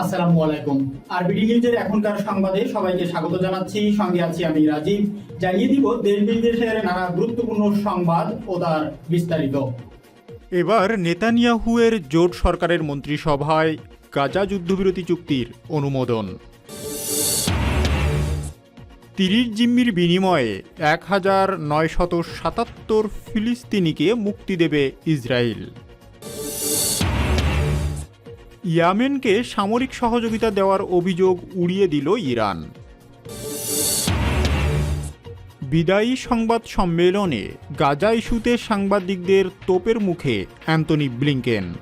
আসসালামু আলাইকুম। আরবিডি নিউজের এখনকার সংবাদে সবাইকে স্বাগত জানাচ্ছি। সঙ্গে আছি আমি রাজীব। জানিয়ে দিব, দেশ বিদেশের নানা গুরুত্বপূর্ণ সংবাদ ও তার বিস্তারিত। এবার নেতানিয়াহুয়ের জোট সরকারের মন্ত্রিসভায় গাজা যুদ্ধবিরতি চুক্তির অনুমোদন। তিরিশ জিম্মির বিনিময়ে এক হাজার নয়শত সাতাত্তর ফিলিস্তিনিকে মুক্তি দেবে ইসরায়েল। ইয়ামেনকে সামরিক সহযোগিতা দেওয়ার অভিযোগ উড়িয়ে দিল ইরান। বিদায়ী সংবাদ সম্মেলনে গাজা ইস্যুতে সাংবাদিকদের তোপের মুখে অ্যান্টনি ব্লিংকেন।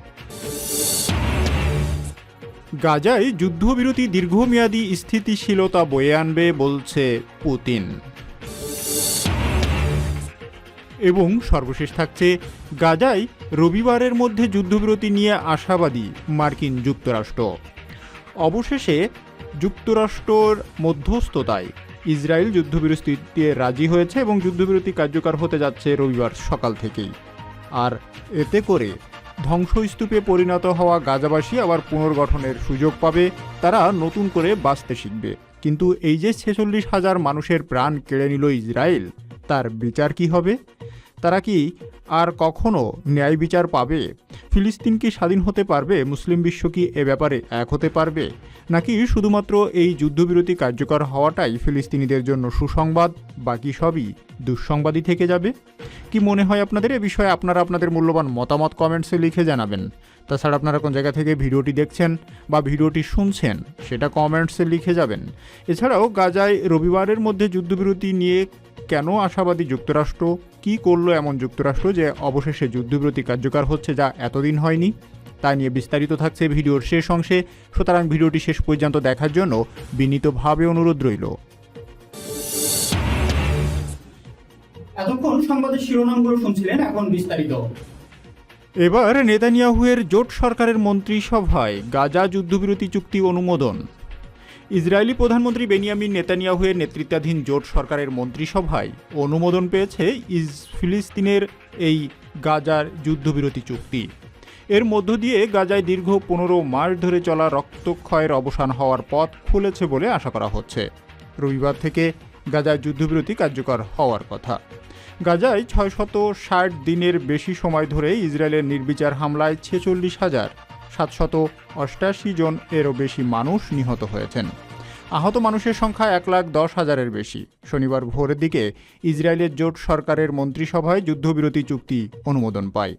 গাজায় যুদ্ধবিরতি দীর্ঘমেয়াদী স্থিতিশীলতা বয়ে আনবে বলছে পুতিন। এবং সর্বশেষ থাকছে গাজায় রবিবারের মধ্যে যুদ্ধবিরতি নিয়ে আশাবাদী মার্কিন যুক্তরাষ্ট্র। অবশেষে যুক্তরাষ্ট্রর মধ্যস্থতায় ইসরায়েল যুদ্ধবিরতিতে রাজি হয়েছে এবং যুদ্ধবিরতি কার্যকর হতে যাচ্ছে রবিবার সকাল থেকেই। আর এতে করে ধ্বংসস্তূপে পরিণত হওয়া গাজাবাসী আবার পুনর্গঠনের সুযোগ পাবে, তারা নতুন করে বাঁচতে শিখবে। কিন্তু এই যে ছেচল্লিশ হাজার মানুষের প্রাণ কেড়ে নিল ইসরায়েল তার বিচার কি হবে? তারা কি আর কখনো ন্যায় বিচার পাবে? ফিলিস্তিন কি স্বাধীন হতে পারবে? মুসলিম বিশ্ব কি এ ব্যাপারে এক হতে পারবে? নাকি শুধুমাত্র এই যুদ্ধবিরতি কার্যকর হওয়াটাই ফিলিস্তিনিদের জন্য সুসংবাদ? বাকি সবই দুঃসংবাদই থেকে যাবে? কি মনে হয় আপনাদের? এ বিষয়ে আপনারা আপনাদের মূল্যবান মতামত কমেন্টসে লিখে জানাবেন। তাছাড়া আপনারা কোন জায়গা থেকে ভিডিওটি দেখছেন বা ভিডিওটি শুনছেন, সেটা কমেন্টসে লিখে যাবেন। এছাড়াও গাজায় রবিবারের মধ্যে যুদ্ধবিরতি নিয়ে কেন আশাবাদী যুক্তরাষ্ট্র কি করল এমন যুক্তরাষ্ট্র যে অবশেষে যুদ্ধবিরতি কার্যকর হচ্ছে যা এতদিন হয়নি? তা নিয়ে বিস্তারিত থাকছে ভিডিওর শেষ অংশে। সুতরাং ভিডিওটি শেষ পর্যন্ত দেখার জন্য বিনীতভাবে অনুরোধ রইল। এতক্ষণ সংবাদের শিরোনামগুলো শুনছিলেন এখন বিস্তারিত। এবার নেতানিয়াহুয়ের জোট সরকারের মন্ত্রিসভায় গাজা যুদ্ধবিরতি চুক্তি অনুমোদন। ইসরায়েলি প্রধানমন্ত্রী বেনিয়ামিন নেতানিয়াহুয়ের নেতৃত্বাধীন জোট সরকারের মন্ত্রিসভায় অনুমোদন পেয়েছে ইস ফিলিস্তিনের এই গাজার যুদ্ধবিরতি চুক্তি। এর মধ্য দিয়ে গাজায় দীর্ঘ পনেরো মাস ধরে চলা রক্তক্ষয়ের অবসান হওয়ার পথ খুলেছে বলে আশা করা হচ্ছে। রবিবার থেকে গাজায় যুদ্ধবিরতি কার্যকর হওয়ার কথা। গাজায় ছয়শত ষাট দিনের বেশি সময় ধরে ইসরায়েলের নির্বিচার হামলায় ছেচল্লিশ হাজার সাতশত অষ্টাশি জন এরও বেশি মানুষ নিহত হয়েছেন। আহত মানুষের সংখ্যা এক লাখ দশ হাজারের বেশি। শনিবার ভোরের দিকে ইসরায়েলের জোট সরকারের মন্ত্রিসভায় যুদ্ধবিরতি চুক্তি অনুমোদন পায়।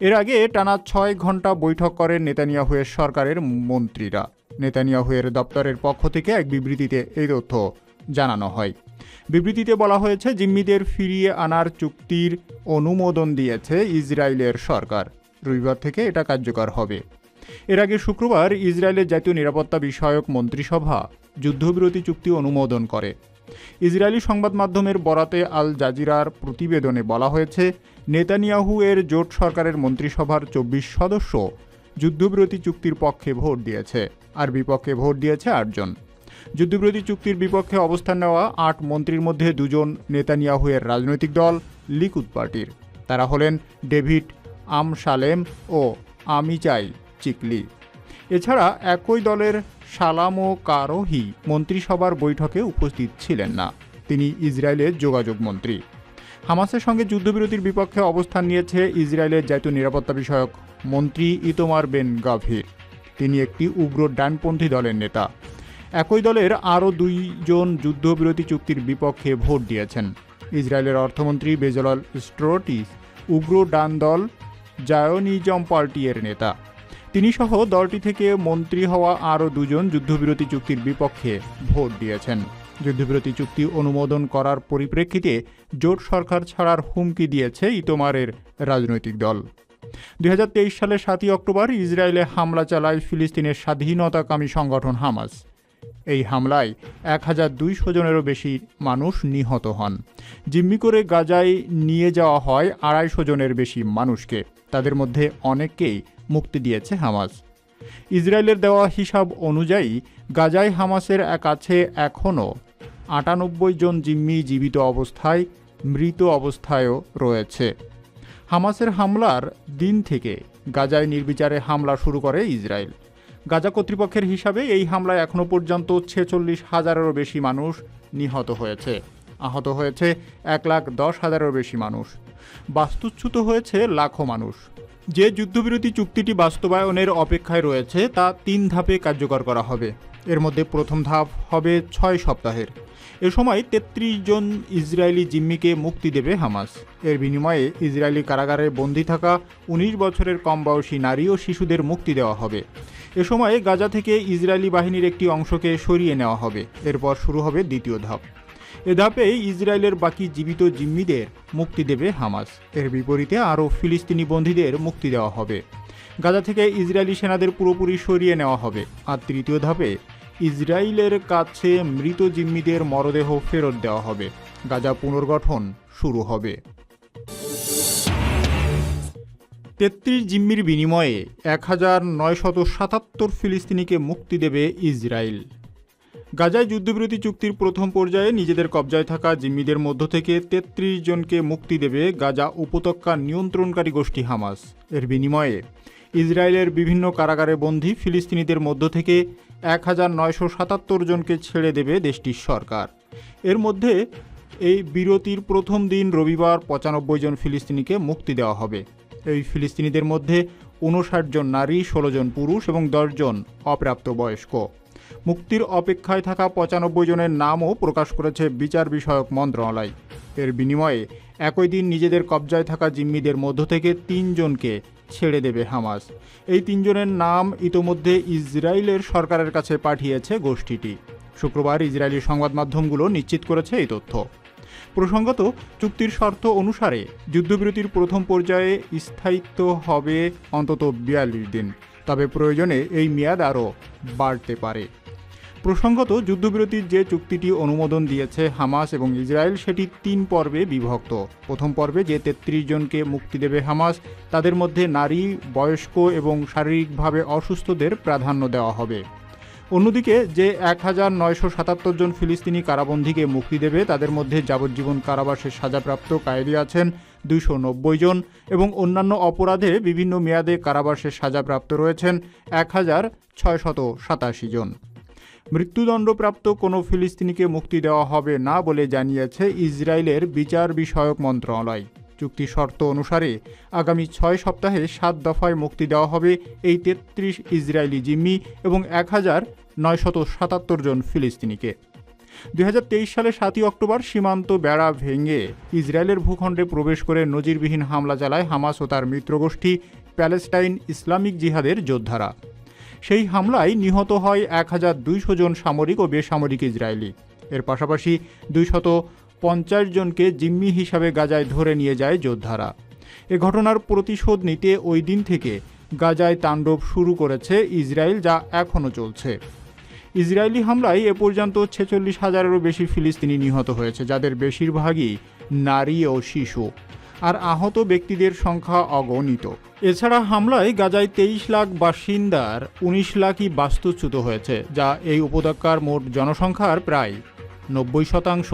এর আগে টানা ছয় ঘণ্টা বৈঠক করেন নেতানিয়াহুয়ের সরকারের মন্ত্রীরা। নেতানিয়াহুয়ের দপ্তরের পক্ষ থেকে এক বিবৃতিতে এই তথ্য জানানো হয়। বিবৃতিতে বলা হয়েছে, জিম্মিদের ফিরিয়ে আনার চুক্তির অনুমোদন দিয়েছে ইসরায়েলের সরকার। রবিবার থেকে এটা কার্যকর হবে। এর আগে শুক্রবার ইসরায়েলের জাতীয় নিরাপত্তা বিষয়ক মন্ত্রিসভা যুদ্ধবিরতি চুক্তি অনুমোদন করে। ইসরায়েলি সংবাদ মাধ্যমের বরাতে আল জাজিরার প্রতিবেদনে বলা হয়েছে, নেতানিয়াহু এর জোট সরকারের মন্ত্রিসভার চব্বিশ সদস্য যুদ্ধবিরতি চুক্তির পক্ষে ভোট দিয়েছে, আর বিপক্ষে ভোট দিয়েছে আটজন যুদ্ধবিরতি চুক্তির বিপক্ষে অবস্থান নেওয়া আট মন্ত্রীর মধ্যে দুজন নেতানিয়াহুয়ের রাজনৈতিক দল, লিকুদ পার্টির। তারা হলেন ডেভিড আম সালেম ও আমিচাই। চিকলি। এছাড়া একই দলের সালামো কারোহি মন্ত্রিসভার বৈঠকে উপস্থিত ছিলেন না। তিনি ইসরায়েলের যোগাযোগ মন্ত্রী। হামাসের সঙ্গে যুদ্ধবিরতির বিপক্ষে অবস্থান নিয়েছে ইসরায়েলের জাতীয় নিরাপত্তা বিষয়ক মন্ত্রী ইতোমার বেন গাভির। তিনি একটি উগ্র ডানপন্থী দলের নেতা। একই দলের আরও দুইজন যুদ্ধবিরতি চুক্তির বিপক্ষে ভোট দিয়েছেন। ইসরায়েলের অর্থমন্ত্রী বেজলাল স্ট্রোটিস উগ্র ডান দল জায়নিজম পার্টি এর নেতা। তিনি সহ দলটি থেকে মন্ত্রী হওয়া আরও দুজন যুদ্ধবিরতি চুক্তির বিপক্ষে ভোট দিয়েছেন। যুদ্ধবিরতি চুক্তি অনুমোদন করার পরিপ্রেক্ষিতে জোট সরকার ছাড়ার হুমকি দিয়েছে ইতোমারের রাজনৈতিক দল। দুই হাজার তেইশ সালের সাতই অক্টোবর ইসরায়েলে হামলা চালায় ফিলিস্তিনের স্বাধীনতাকামী সংগঠন হামাস। এই হামলায় এক হাজার দুইশো জনেরও বেশি মানুষ নিহত হন। জিম্মি করে গাজায় নিয়ে যাওয়া হয় আড়াইশো জনের বেশি মানুষকে। তাদের মধ্যে অনেককেই মুক্তি দিয়েছে হামাস। ইসরায়েলের দেওয়া হিসাব অনুযায়ী, গাজায় হামাসের কাছে এখনও আটানব্বই জন জিম্মি জীবিত অবস্থায়, মৃত অবস্থায়ও রয়েছে। হামাসের হামলার দিন থেকে গাজায় নির্বিচারে হামলা শুরু করে ইসরায়েল। গাজা কর্তৃপক্ষের হিসাবে এই হামলায় এখনও পর্যন্ত ছেচল্লিশ হাজারেরও বেশি মানুষ নিহত হয়েছে। আহত হয়েছে এক লাখ দশ হাজারেরও বেশি মানুষ। বাস্তুচ্যুত হয়েছে লাখো মানুষ। যে যুদ্ধবিরতি চুক্তিটি বাস্তবায়নের অপেক্ষায় রয়েছে, তা তিন ধাপে কার্যকর করা হবে। এর মধ্যে প্রথম ধাপ হবে ছয় সপ্তাহের। এ সময় তেত্রিশ জন ইসরায়েলি জিম্মিকে মুক্তি দেবে হামাস। এর বিনিময়ে ইসরায়েলি কারাগারে বন্দী থাকা উনিশ বছরের কম বয়সী নারী ও শিশুদের মুক্তি দেওয়া হবে। এ সময়ে গাজা থেকে ইসরায়েলি বাহিনীর একটি অংশকে সরিয়ে নেওয়া হবে। এরপর শুরু হবে দ্বিতীয় ধাপ। এ ধাপে ইসরায়েলের বাকি জীবিত জিম্মিদের মুক্তি দেবে হামাস। এর বিপরীতে আরও ফিলিস্তিনি বন্দীদের মুক্তি দেওয়া হবে। গাজা থেকে ইসরায়েলি সেনাদের পুরোপুরি সরিয়ে নেওয়া হবে। আর তৃতীয় ধাপে ইসরায়েলের কাছে মৃত জিম্মিদের মরদেহ ফেরত দেওয়া হবে। গাজা পুনর্গঠন শুরু হবে। তেত্রিশ জিম্মির বিনিময়ে এক হাজার নয়শত সাতাত্তর ফিলিস্তিনিকে মুক্তি দেবে ইসরায়েল। গাজায় যুদ্ধবিরতি চুক্তির প্রথম পর্যায়ে নিজেদের কবজায় থাকা জিম্মিদের মধ্য থেকে তেত্রিশ জনকে মুক্তি দেবে গাজা উপত্যকা নিয়ন্ত্রণকারী গোষ্ঠী হামাস। এর বিনিময়ে ইসরায়েলের বিভিন্ন কারাগারে বন্দী ফিলিস্তিনিদের মধ্য থেকে এক হাজার নয়শো সাতাত্তর জনকে ছেড়ে দেবে দেশটির সরকার। এর মধ্যে এই বিরতির প্রথম দিন রবিবার পঁচানব্বই জন ফিলিস্তিনিকে মুক্তি দেওয়া হবে। এই ফিলিস্তিনিদের মধ্যে উনষাট জন নারী, ষোলো জন পুরুষ এবং দশজন অপ্রাপ্তবয়স্ক। মুক্তির অপেক্ষায় থাকা পঁচানব্বই জনের নামও প্রকাশ করেছে বিচার বিষয়ক মন্ত্রণালয়। এর বিনিময়ে একই দিন নিজেদের কবজায় থাকা জিম্মিদের মধ্য থেকে তিনজনকে ছেড়ে দেবে হামাস। এই তিনজনের নাম ইতোমধ্যে ইসরায়েলের সরকারের কাছে পাঠিয়েছে গোষ্ঠীটি। শুক্রবার ইসরায়েলি সংবাদ মাধ্যমগুলো নিশ্চিত করেছে এই তথ্য। প্রসঙ্গত, চুক্তির শর্ত অনুসারে যুদ্ধবিরতির প্রথম পর্যায়ে স্থায়িত্ব হবে অন্তত বিয়াল্লিশ দিন। তবে প্রয়োজনে এই মেয়াদ আরও বাড়তে পারে। প্রসঙ্গত, যুদ্ধবিরতির যে চুক্তিটি অনুমোদন দিয়েছে হামাস এবং ইসরায়েল, সেটি তিন পর্বে বিভক্ত। প্রথম পর্বে যে তেত্রিশ জনকে মুক্তি দেবে হামাস, তাদের মধ্যে নারী, বয়স্ক এবং শারীরিকভাবে অসুস্থদের প্রাধান্য দেওয়া হবে। অন্যদিকে, যে এক হাজার নয়শো সাতাত্তর জন ফিলিস্তিনি কারাবন্দীকে মুক্তি দেবে, তাদের মধ্যে যাবজ্জীবন কারাবাসের সাজাপ্রাপ্ত কায়েদি আছেন দুইশো নব্বই জন এবং অন্যান্য অপরাধে বিভিন্ন মেয়াদে কারাবাসের সাজাপ্রাপ্ত রয়েছেন এক হাজার ছয়শত সাতাশি জন। মৃত্যুদণ্ডপ্রাপ্ত কোনো ফিলিস্তিনিকে মুক্তি দেওয়া হবে না বলে জানিয়েছে ইসরায়েলের বিচার বিষয়ক মন্ত্রণালয়। চুক্তি শর্ত অনুসারে আগামী ছয় সপ্তাহে সাত দফায় মুক্তি দেওয়া হবে এই তেত্রিশ ইসরায়েলি জিম্মি এবং এক হাজার নয়শত সাতাত্তর জন ফিলিস্তিনিকে। দুই সালে সাতই অক্টোবর সীমান্ত বেড়া ভেঙে ইসরায়েলের ভূখণ্ডে প্রবেশ করে নজিরবিহীন হামলা চালায় হামাস ও তার মিত্রগোষ্ঠী প্যালেস্টাইন ইসলামিক জিহাদের যোদ্ধারা। সেই হামলায় নিহত হয় এক হাজার দুইশো জন সামরিক ও বেসামরিক ইসরায়েলি। এর পাশাপাশি দুইশত পঞ্চাশ জনকে জিম্মি হিসাবে গাজায় ধরে নিয়ে যায় যোদ্ধারা। এ ঘটনার প্রতিশোধ নিতে ওই দিন থেকে গাজায় তাণ্ডব শুরু করেছে ইসরায়েল, যা এখনও চলছে। ইসরায়েলি হামলায় এ পর্যন্ত ছেচল্লিশ হাজারেরও বেশি ফিলিস্তিনি নিহত হয়েছে, যাদের বেশিরভাগই নারী ও শিশু। আর আহত ব্যক্তিদের সংখ্যা অগণিত। এছাড়া হামলায় গাজায় তেইশ লাখ বাসিন্দার উনিশ লাখই বাস্তুচ্যুত হয়েছে, যা এই উপত্যকার মোট জনসংখ্যার প্রায় নব্বই শতাংশ।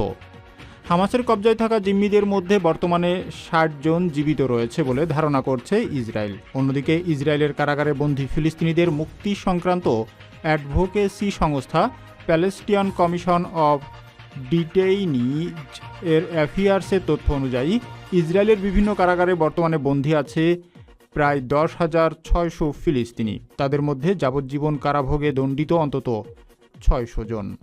হামাসের কবজায় থাকা জিম্মিদের মধ্যে বর্তমানে ষাট জন জীবিত রয়েছে বলে ধারণা করছে ইসরায়েল। অন্যদিকে ইসরায়েলের কারাগারে বন্দী ফিলিস্তিনিদের মুক্তি সংক্রান্ত অ্যাডভোকেসি সংস্থা প্যালেস্টিয়ান কমিশন অব ডিটেইনিজ এর অ্যাফিয়ার্সের তথ্য অনুযায়ী ইসরায়েলের বিভিন্ন কারাগারে বর্তমানে বন্দী আছে প্রায় দশ হাজার ছয়শো ফিলিস্তিনি। তাদের মধ্যে যাবজ্জীবন কারাভোগে দণ্ডিত অন্তত ছয়শো জন।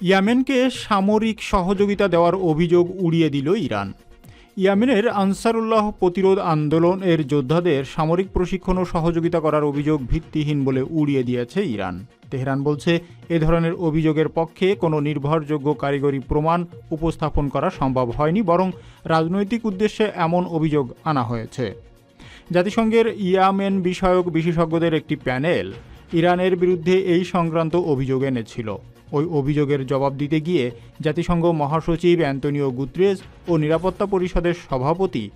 ইয়ামেনকে সামরিক সহযোগিতা দেওয়ার অভিযোগ উড়িয়ে দিল ইরান। ইয়ামেনের আনসারুল্লাহ প্রতিরোধ আন্দোলন এর যোদ্ধাদের সামরিক প্রশিক্ষণ ও সহযোগিতা করার অভিযোগ ভিত্তিহীন বলে উড়িয়ে দিয়েছে ইরান। তেহরান বলছে, এ ধরনের অভিযোগের পক্ষে কোনো নির্ভরযোগ্য কারিগরি প্রমাণ উপস্থাপন করা সম্ভব হয়নি, বরং রাজনৈতিক উদ্দেশ্যে এমন অভিযোগ আনা হয়েছে। জাতিসংঘের ইয়ামেন বিষয়ক বিশেষজ্ঞদের একটি প্যানেল ইরানের বিরুদ্ধে এই সংক্রান্ত অভিযোগ এনেছিল। ওই অভিযোগের জবাব দিতে গিয়ে জাতিসংঘ মহাসচিব অ্যান্তনিও গুত্রেস ও নিরাপত্তা পরিষদের সভাপতি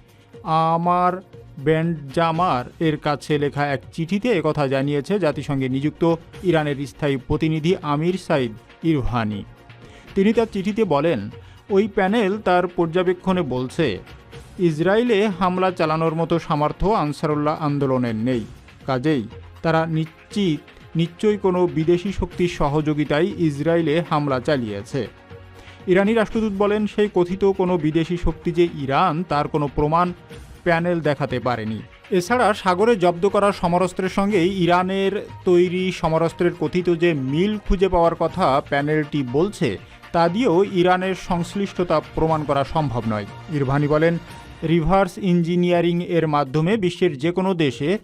আমার বেন্ডজামার এর কাছে লেখা এক চিঠিতে একথা জানিয়েছে জাতিসংঘে নিযুক্ত ইরানের স্থায়ী প্রতিনিধি আমির সাইদ ইরহানি। তিনি তার চিঠিতে বলেন, ওই প্যানেল তার পর্যবেক্ষণে বলছে, ইসরায়েলে হামলা চালানোর মতো সামর্থ্য আনসারুল্লাহ আন্দোলনের নেই। কাজেই তারা নিশ্চিত নিশ্চয়ই কোনো বিদেশি শক্তির সহযোগিতায় ইসরায়েলে হামলা চালিয়েছে। ইরানি রাষ্ট্রদূত বলেন, সেই কথিত কোনো বিদেশি শক্তি যে ইরান, তার কোনো প্রমাণ প্যানেল দেখাতে পারেনি। এছাড়া সাগরে জব্দ করা সমরাস্ত্রের সঙ্গে ইরানের তৈরি সমরাস্ত্রের কথিত যে মিল খুঁজে পাওয়ার কথা প্যানেলটি বলছে, তা দিয়েও ইরানের সংশ্লিষ্টতা প্রমাণ করা সম্ভব নয়। ইরভানি বলেন, রিভার্স ইঞ্জিনিয়ারিং এর মাধ্যমে বিশ্বের যে কোনো দেশে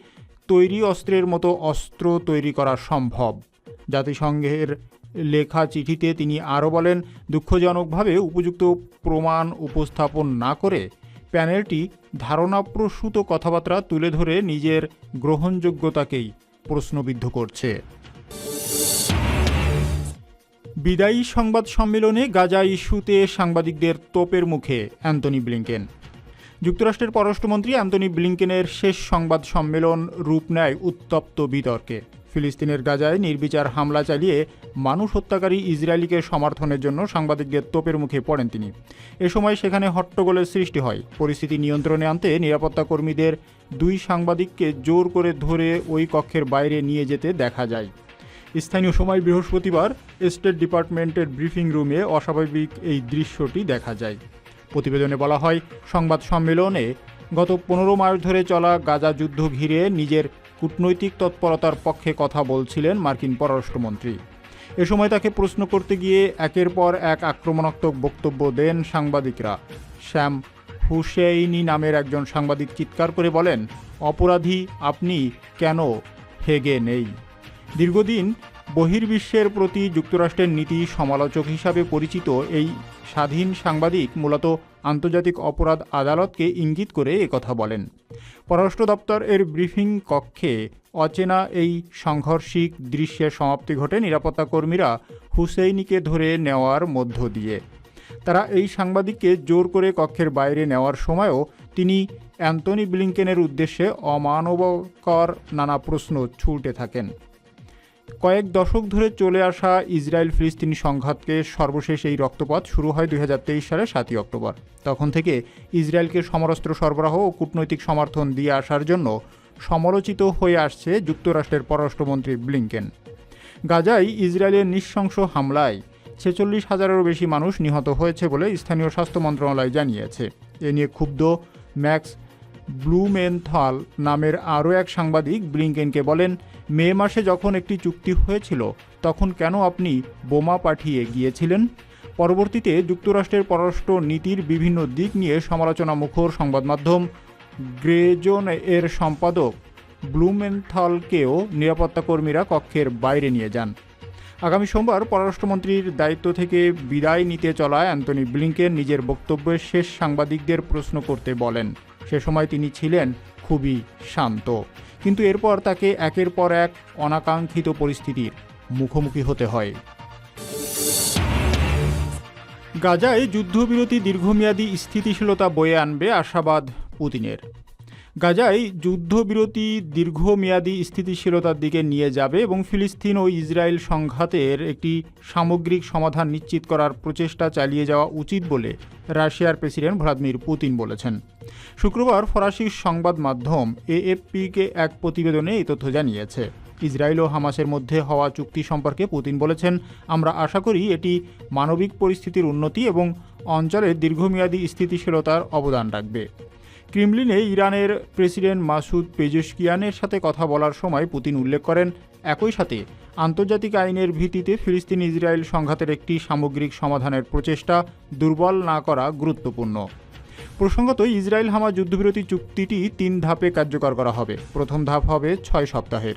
তৈরি অস্ত্রের মতো অস্ত্র তৈরি করা সম্ভব। জাতিসংঘের লেখা চিঠিতে তিনি আরও বলেন, দুঃখজনকভাবে উপযুক্ত প্রমাণ উপস্থাপন না করে প্যানেলটি ধারণাপ্রসূত কথাবার্তা তুলে ধরে নিজের গ্রহণযোগ্যতাকেই প্রশ্নবিদ্ধ করছে। বিদায়ী সংবাদ সম্মেলনে গাজা ইস্যুতে সাংবাদিকদের তোপের মুখে অ্যান্টনি ব্লিংকেন। যুক্তরাষ্ট্রের পররাষ্ট্রমন্ত্রী অ্যান্টনি ব্লিংকেনের শেষ সংবাদ সম্মেলন রূপ নেয় উত্তপ্ত বিতর্কে। ফিলিস্তিনের গাজায় নির্বিচার হামলা চালিয়ে মানুষ হত্যাকারী ইসরায়েলিকে সমর্থনের জন্য সাংবাদিকদের তোপের মুখে পড়েন তিনি। এ সময় সেখানে হট্টগোলের সৃষ্টি হয়। পরিস্থিতি নিয়ন্ত্রণে আনতে নিরাপত্তা কর্মীদের দুই সাংবাদিককে জোর করে ধরে ওই কক্ষের বাইরে নিয়ে যেতে দেখা যায়। স্থানীয় সময় বৃহস্পতিবার স্টেট ডিপার্টমেন্টের ব্রিফিং রুমে অস্বাভাবিক এই দৃশ্যটি দেখা যায়। প্রতিবেদনে বলা হয়, সংবাদ সম্মেলনে গত পনেরো মাস ধরে চলা গাজা যুদ্ধ ঘিরে নিজের কূটনৈতিক তৎপরতার পক্ষে কথা বলছিলেন মার্কিন পররাষ্ট্রমন্ত্রী। এ সময় তাকে প্রশ্ন করতে গিয়ে একের পর এক আক্রমণাত্মক বক্তব্য দেন সাংবাদিকরা। শ্যাম হুসেইনি নামের একজন সাংবাদিক চিৎকার করে বলেন, অপরাধী আপনি কেন হেগে নেই? দীর্ঘদিন বহির্বিশ্বের প্রতি যুক্তরাষ্ট্রের নীতি সমালোচক হিসাবে পরিচিত এই স্বাধীন সাংবাদিক মূলত আন্তর্জাতিক অপরাধ আদালতকে ইঙ্গিত করে একথা বলেন। পররাষ্ট্র দপ্তর এর ব্রিফিং কক্ষে অচেনা এই সাংঘর্ষিক দৃশ্যের সমাপ্তি ঘটে নিরাপত্তা কর্মীরা হুসেইনিকে ধরে নেওয়ার মধ্য দিয়ে। তারা এই সাংবাদিককে জোর করে কক্ষের বাইরে নেওয়ার সময়ও তিনি অ্যান্টনি ব্লিংকেনের উদ্দেশ্যে অমানবকর নানা প্রশ্ন ছুটে থাকেন। কয়েক দশক ধরে চলে আসা ইসরায়েল ফিলিস্তিনি সংঘাতকে সর্বশেষ এই রক্তপাত শুরু হয় দুই হাজার তেইশ সালের সাতই অক্টোবর। তখন থেকে ইসরায়েলকে সমরাস্ত্র সরবরাহ ও কূটনৈতিক সমর্থন দিয়ে আসার জন্য সমালোচিত হয়ে আসছে যুক্তরাষ্ট্রের পররাষ্ট্রমন্ত্রী ব্লিংকেন। গাজায় ইসরায়েলের নৃশংস হামলায় ছেচল্লিশ হাজারেরও বেশি মানুষ নিহত হয়েছে বলে স্থানীয় স্বাস্থ্য মন্ত্রণালয় জানিয়েছে। এ নিয়ে ক্ষুব্ধ ম্যাক্স ব্লুমেনথল নামের আরও এক সাংবাদিক ব্লিংকেনকে বলেন মে মাসে যখন একটি চুক্তি হয়েছিল, তখন কেন আপনি বোমা পাঠিয়ে গিয়েছিলেন? পরবর্তীতে যুক্তরাষ্ট্রের পররাষ্ট্র নীতির বিভিন্ন দিক নিয়ে সমালোচনা মুখর সংবাদ মাধ্যম গ্রেজন এর সম্পাদক ব্লুমেনথলকেও নিরাপত্তা কর্মীরা কক্ষের বাইরে নিয়ে যান। আগামী সোমবার পররাষ্ট্রমন্ত্রীর দায়িত্ব থেকে বিদায় নিতে চলা অ্যান্টনি ব্লিংকেন নিজের বক্তব্যের শেষ সাংবাদিকদের প্রশ্ন করতে বলেন। সে সময় তিনি ছিলেন খুবই শান্ত। কিন্তু এরপর তাকে একের পর এক অনাকাঙ্ক্ষিত পরিস্থিতির মুখোমুখি হতে হয়। গাজায় যুদ্ধবিরতি দীর্ঘমেয়াদী স্থিতিশীলতা বয়ে আনবে আশাবাদ পুতিনের। গাজায় যুদ্ধবিরতি, দীর্ঘমেয়াদী স্থিতিশীলতার দিকে নিয়ে যাবে এবং ফিলিস্তিন ও ইসরায়েল সংঘাতের একটি সামগ্রিক সমাধান নিশ্চিত করার প্রচেষ্টা চালিয়ে যাওয়া উচিত বলে রাশিয়ার প্রেসিডেন্ট ভ্লাদিমির পুতিন বলেছেন। শুক্রবার ফরাসি সংবাদ মাধ্যম এএফপিকে এক প্রতিবেদনে এই তথ্য জানিয়েছে। ইসরায়েল ও হামাসের মধ্যে হওয়া চুক্তি সম্পর্কে পুতিন বলেছেন, আমরা আশা করি এটি মানবিক পরিস্থিতির উন্নতি এবং অঞ্চলের দীর্ঘমেয়াদী স্থিতিশীলতার অবদান রাখবে। ক্রিমলিনে ইরানের প্রেসিডেন্ট মাসুদ পেজেশকিয়ানের সাথে কথা বলার সময় পুতিন উল্লেখ করেন, একই সাথে আন্তর্জাতিক আইনের ভিত্তিতে ফিলিস্তিন ইসরায়েল সংঘাতের একটি সামগ্রিক সমাধানের প্রচেষ্টা দুর্বল না করা গুরুত্বপূর্ণ। প্রসঙ্গত ইসরায়েল হামা যুদ্ধবিরতি চুক্তিটি তিন ধাপে কার্যকর করা হবে। প্রথম ধাপ হবে ছয় সপ্তাহের।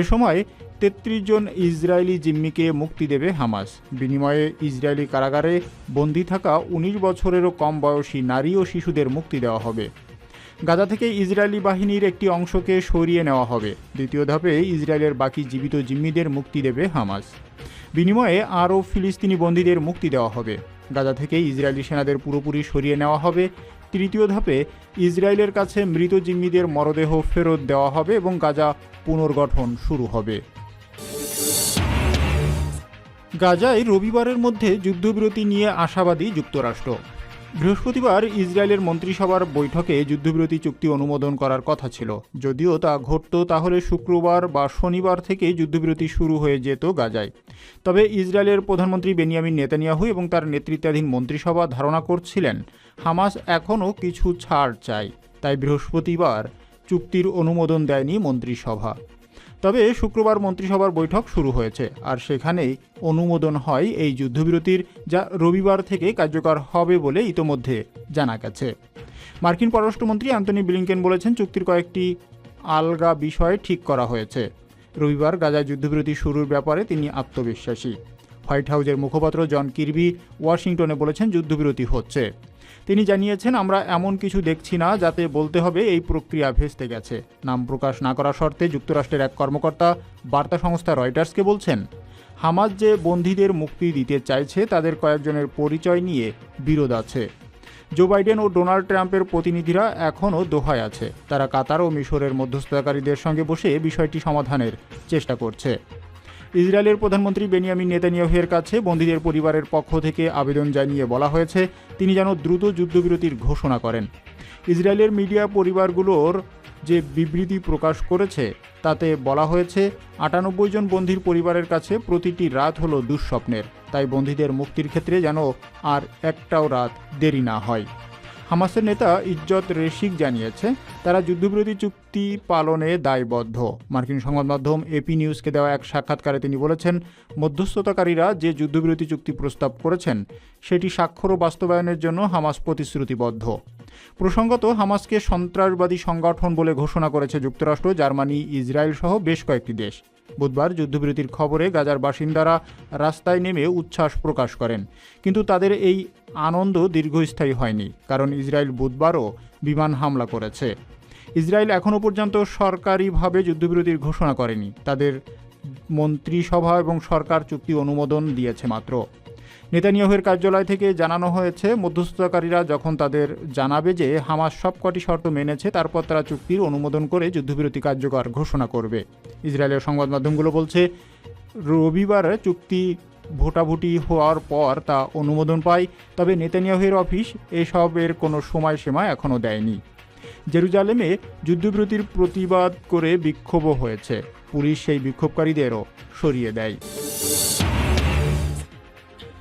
এ সময় তেত্রিশ জন ইসরায়েলি জিম্মিকে মুক্তি দেবে হামাস। বিনিময়ে ইসরায়েলি কারাগারে বন্দী থাকা উনিশ বছরেরও কম বয়সী নারী ও শিশুদের মুক্তি দেওয়া হবে। গাজা থেকে ইসরায়েলি বাহিনীর একটি অংশকে সরিয়ে নেওয়া হবে। দ্বিতীয় ধাপে ইসরায়েলের বাকি জীবিত জিম্মিদের মুক্তি দেবে হামাস। বিনিময়ে আরও ফিলিস্তিনি বন্দীদের মুক্তি দেওয়া হবে। গাজা থেকে ইসরায়েলি সেনাদের পুরোপুরি সরিয়ে নেওয়া হবে। তৃতীয় ধাপে ইসরায়েলের কাছে মৃত জিম্মিদের মরদেহ ফেরত দেওয়া হবে এবং গাজা পুনর্গঠন শুরু হবে। গাজায় রবিবারের মধ্যে যুদ্ধবিরতি নিয়ে আশাবাদী যুক্তরাষ্ট্র। বৃহস্পতিবার ইসরায়েলের মন্ত্রিসভার বৈঠকে যুদ্ধবিরতি চুক্তি অনুমোদন করার কথা ছিল। যদিও তা ঘটত তাহলে শুক্রবার বা শনিবার থেকে যুদ্ধবিরতি শুরু হয়ে যেত গাজায়। তবে ইসরায়েলের প্রধানমন্ত্রী বেনিয়ামিন নেতানিয়াহু এবং তার নেতৃত্বাধীন মন্ত্রিসভা ধারণা করছিলেন, হামাস এখনও কিছু ছাড় চায়। তাই বৃহস্পতিবার চুক্তির অনুমোদন দেয়নি মন্ত্রিসভা। তবে শুক্রবার মন্ত্রিসভার বৈঠক শুরু হয়েছে, আর সেখানেই অনুমোদন হয় এই যুদ্ধবিরতির, যা রবিবার থেকে কার্যকর হবে বলে ইতোমধ্যে জানা গেছে। মার্কিন পররাষ্ট্রমন্ত্রী অ্যান্টনি ব্লিংকেন বলেছেন, চুক্তির কয়েকটি আলগা বিষয় ঠিক করা হয়েছে। রবিবার গাজায় যুদ্ধবিরতি শুরুর ব্যাপারে তিনি আত্মবিশ্বাসী। হোয়াইট হাউজের মুখপাত্র জন কিরবি ওয়াশিংটনে বলেছেন যুদ্ধবিরতি হচ্ছে। তিনি জানিয়েছেন, আমরা এমন কিছু দেখছি না যাতে বলতে হবে এই প্রক্রিয়া ভেস্তে গেছে। নাম প্রকাশ না করা শর্তে যুক্তরাষ্ট্রের এক কর্মকর্তা বার্তা সংস্থা রয়টার্সকে বলছেন হামাজ যে বন্দীদের মুক্তি দিতে চাইছে, তাদের কয়েকজনের পরিচয় নিয়ে বিরোধ আছে। জো বাইডেন ও ডোনাল্ড ট্রাম্পের প্রতিনিধিরা এখনও দোহায় আছে। তারা কাতার ও মিশরের মধ্যস্থতাকারীদের সঙ্গে বসে বিষয়টি সমাধানের চেষ্টা করছে। ইসরায়েলের প্রধানমন্ত্রী বেনিয়ামিন নেতানিয়াহের কাছে বন্দীদের পরিবারের পক্ষ থেকে আবেদন জানিয়ে বলা হয়েছে, তিনি যেন দ্রুত যুদ্ধবিরতির ঘোষণা করেন। ইসরায়েলের মিডিয়া পরিবারগুলোর যে বিবৃতি প্রকাশ করেছে, তাতে বলা হয়েছে, আটানব্বই জন বন্দির পরিবারের কাছে প্রতিটি রাত হলো দুঃস্বপ্নের, তাই বন্দীদের মুক্তির ক্ষেত্রে যেন আর একটাও রাত দেরি না হয়। হামাসের নেতা ইজ্জত রেশিক জানিয়েছে, তারা যুদ্ধবিরতি চুক্তি পালনে দায়বদ্ধ। মার্কিন সংবাদ মাধ্যম এপি নিউজকে দেওয়া এক সাক্ষাৎকারে তিনি বলেছেন, মধ্যস্থতাকারীরা যে যুদ্ধবিরতি চুক্তি প্রস্তাব করেছেন, সেটি স্বাক্ষর ও বাস্তবায়নের জন্য হামাস প্রতিশ্রুতিবদ্ধ। প্রসঙ্গত, হামাসকে সন্ত্রাসবাদী সংগঠন বলে ঘোষণা করেছে যুক্তরাষ্ট্র, জার্মানি, ইসরায়েল সহ বেশ কয়েকটি দেশ। বুধবার যুদ্ধবিরতির খবরে গাজার বাসিন্দারা রাস্তায় নেমে উচ্ছ্বাস প্রকাশ করেন। কিন্তু তাদের এই আনন্দ দীর্ঘস্থায়ী হয়নি, কারণ ইসরায়েল বুধবারও বিমান হামলা করেছে। ইসরায়েল এখনও পর্যন্ত সরকারিভাবে যুদ্ধবিরতির ঘোষণা করেনি। তাদের মন্ত্রিসভা এবং সরকার চুক্তি অনুমোদন দিয়েছে মাত্র। নেতানিয়াহুয়ের কার্যালয় থেকে জানানো হয়েছে, মধ্যস্থতাকারীরা যখন তাদের জানাবে যে হামাস সবকটি শর্ত মেনেছে, তারপর তারা চুক্তির অনুমোদন করে যুদ্ধবিরতি কার্যকর ঘোষণা করবে। ইসরায়েলের সংবাদ মাধ্যমগুলো বলছে, রবিবার চুক্তি ভোটাভুটি হওয়ার পর তা অনুমোদন পায়, তবে নেতানিয়াহুয়ের অফিস এসবের কোনো সময়সীমা এখনও দেয়নি। জেরুজালেমে যুদ্ধবিরতির প্রতিবাদ করে বিক্ষোভও হয়েছে। পুলিশ সেই বিক্ষোভকারীদেরও সরিয়ে দেয়।